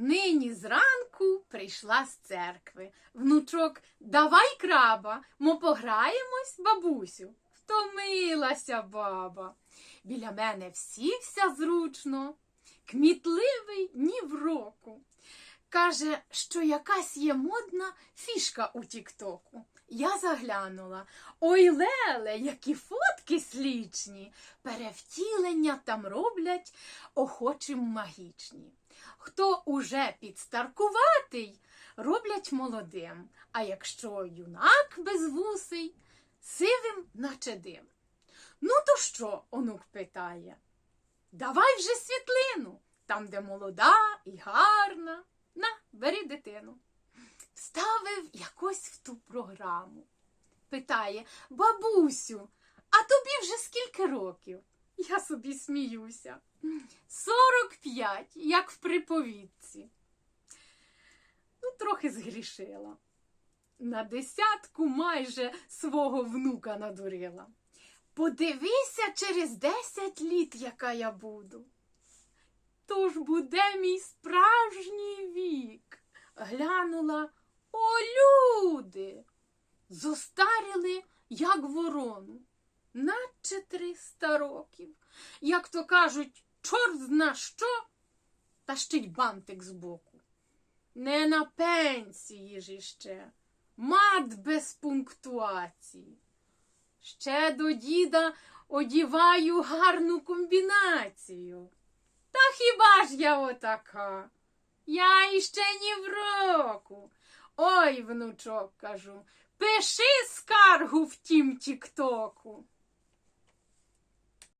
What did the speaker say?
Нині зранку прийшла з церкви. Внучок, давай краба, мо пограємось, бабусю. Втомилася баба. Біля мене всівся зручно, кмітливий. Каже, що якась є модна фішка у Тіктоку. Я заглянула. Ой, Леле, які фотки слічні. Перевтілення там роблять охочим магічні. Хто уже підстаркуватий, роблять молодим, а якщо юнак безвусий, сивим наче дим. Ну, то що? онук питає. Давай вже світлину, там, де молода і гарна. На, бери дитину. Вставив якось в ту програму. Питає, бабусю, а тобі вже скільки років? Я собі сміюся. Сорок п'ять, як в приповідці. Ну, трохи згрішила. На десятку майже свого внука надурила. Подивися через десять літ, яка я буду. Тож буде мій справжній зостаріли, як ворону, наче триста років. Як то кажуть, чорт зна що, та ще й бантик збоку. Не на пенсії ж іще, мат без пунктуації. Ще до діда одіваю гарну комбінацію. Та хіба ж я отака? Я іще ні в року. Ой, внучок, кажу, пиши скаргу в тім тіктоку.